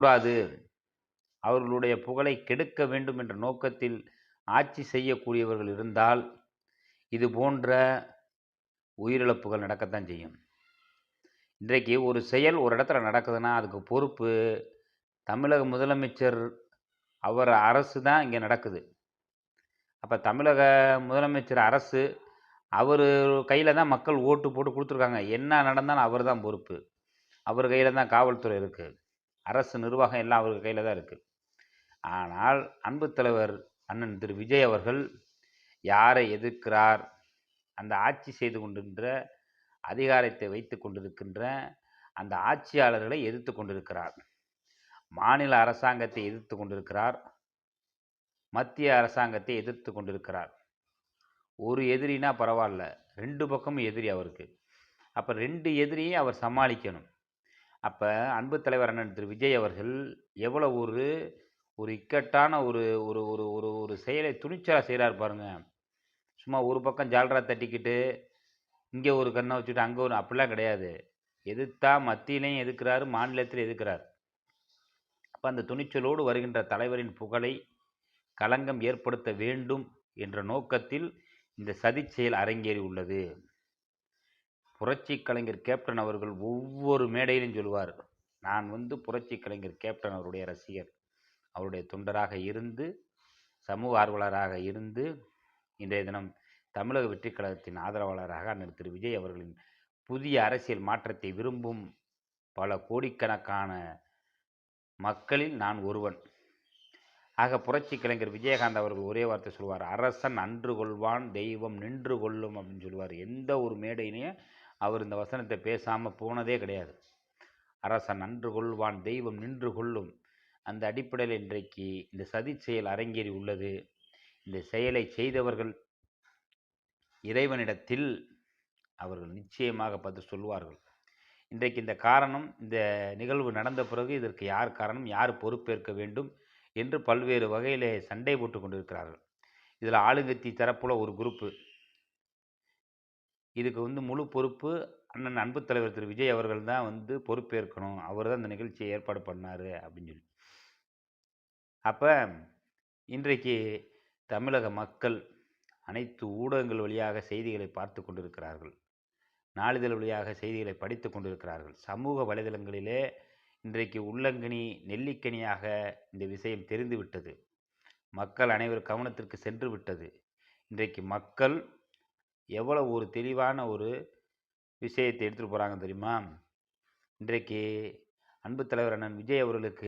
கூடாது அவர்களுடைய புகழை கெடுக்க வேண்டும் என்ற நோக்கத்தில் ஆட்சி செய்யக்கூடியவர்கள் இருந்தால் இது போன்ற உயிரிழப்புகள் நடக்கத்தான் செய்யும். இன்றைக்கு ஒரு செயல் ஒரு இடத்துல நடக்குதுன்னா அதுக்கு பொறுப்பு தமிழக முதலமைச்சர் அவர் அரசு தான் இங்கே நடக்குது. அப்போ தமிழக முதலமைச்சர் அரசு அவர் கையில் தான் மக்கள் ஓட்டு போட்டு கொடுத்துருக்காங்க. என்ன நடந்தாலும் அவர் தான் பொறுப்பு. அவர் கையில் தான் காவல்துறை இருக்குது அரசு நிர்வாகம் எல்லாம் அவர் கையில் தான் இருக்குது ஆனால் அன்பு தலைவர் அண்ணன் திரு விஜய் அவர்கள் யாரை எதிர்க்கிறார் அந்த ஆட்சி செய்து கொண்டிருக்கின்ற அதிகாரத்தை வைத்து கொண்டிருக்கின்ற அந்த ஆட்சியாளர்களை எதிர்த்து கொண்டிருக்கிறார். மாநில அரசாங்கத்தை எதிர்த்து கொண்டிருக்கிறார். மத்திய அரசாங்கத்தை எதிர்த்து கொண்டிருக்கிறார். ஒரு எதிரினா பரவாயில்ல ரெண்டு பக்கமும் எதிரி அவருக்கு. அப்போ ரெண்டு எதிரியும் அவர் சமாளிக்கணும். அப்போ அன்பு தலைவர் அண்ணன் திரு விஜய் அவர்கள் எவ்வளோ ஒரு ஒரு இக்கட்டான ஒரு ஒரு ஒரு ஒரு ஒரு செயலை துணிச்சலாக செய்கிறார் பாருங்க. சும்மா ஒரு பக்கம் ஜால்ரா தட்டிக்கிட்டு இங்கே ஒரு கண்ணை வச்சுட்டு அங்கே ஒரு அப்படிலாம் கிடையாது. எதிர்த்தா மத்தியிலையும் எதுக்கிறாரு மாநிலத்தில் எதுக்கிறார் அப்போ அந்த துணிச்சலோடு வருகின்ற தலைவரின் புகழை களங்கம் ஏற்படுத்த வேண்டும் என்ற நோக்கத்தில் இந்த சதி செயல் அரங்கேறி உள்ளது. புரட்சி கலைஞர் கேப்டன் அவர்கள் ஒவ்வொரு மேடையிலும் சொல்லுவார். நான் வந்து புரட்சி கலைஞர் கேப்டன் அவருடைய ரசிகர். அவருடைய தொண்டராக இருந்து சமூக ஆர்வலராக இருந்து இன்றைய தினம் தமிழக வெற்றி கழகத்தின் ஆதரவாளராக அண்ணன் திரு விஜய் அவர்களின் புதிய அரசியல் மாற்றத்தை விரும்பும் பல கோடிக்கணக்கான மக்களில் நான் ஒருவன். ஆக புரட்சி கலைஞர் விஜயகாந்த் அவர்கள் ஒரே வார்த்தை சொல்வார் அரசன் அன்று கொள்வான் தெய்வம் நின்று கொள்ளும் அப்படின்னு சொல்லுவார். எந்த ஒரு மேடையிலையும் அவர் இந்த வசனத்தை பேசாமல் போனதே கிடையாது. அரசன் அன்று கொள்வான் தெய்வம் நின்று கொள்ளும். அந்த அடிப்படையில் இன்றைக்கு இந்த சதி செயல் அரங்கேறி உள்ளது. இந்த செயலை செய்தவர்கள் இறைவனிடத்தில் அவர்கள் நிச்சயமாக பார்த்து சொல்வார்கள். இன்றைக்கு இந்த காரணம் இந்த நிகழ்வு நடந்த பிறகு இதற்கு யார் காரணம் யார் பொறுப்பேற்க வேண்டும் என்று பல்வேறு வகையிலே சண்டை போட்டு கொண்டிருக்கிறார்கள். இதில் ஆளுங்கத்தி தரப்புல ஒரு குரூப்பு. இதுக்கு வந்து முழு பொறுப்பு அண்ணன் அன்பு தலைவர் திரு. விஜய் அவர்கள் தான் வந்து பொறுப்பேற்கணும். அவர் தான் இந்த நிகழ்ச்சியை ஏற்பாடு பண்ணார் அப்படின்னு சொல்லி. அப்போ இன்றைக்கு தமிழக மக்கள் அனைத்து ஊடகங்கள் வழியாக செய்திகளை பார்த்து கொண்டிருக்கிறார்கள். நாளிதழ் வழியாக செய்திகளை படித்து கொண்டிருக்கிறார்கள். சமூக வலைதளங்களிலே இன்றைக்கு உள்ளங்கனி நெல்லிக்கனியாக இந்த விஷயம் தெரிந்துவிட்டது. மக்கள் அனைவர் கவனத்திற்கு சென்று விட்டது. இன்றைக்கு மக்கள் எவ்வளோ ஒரு தெளிவான ஒரு விஷயத்தை எடுத்துகிட்டு போகிறாங்க தெரியுமா? இன்றைக்கு அன்பு தலைவர் அண்ணன் விஜய் அவர்களுக்கு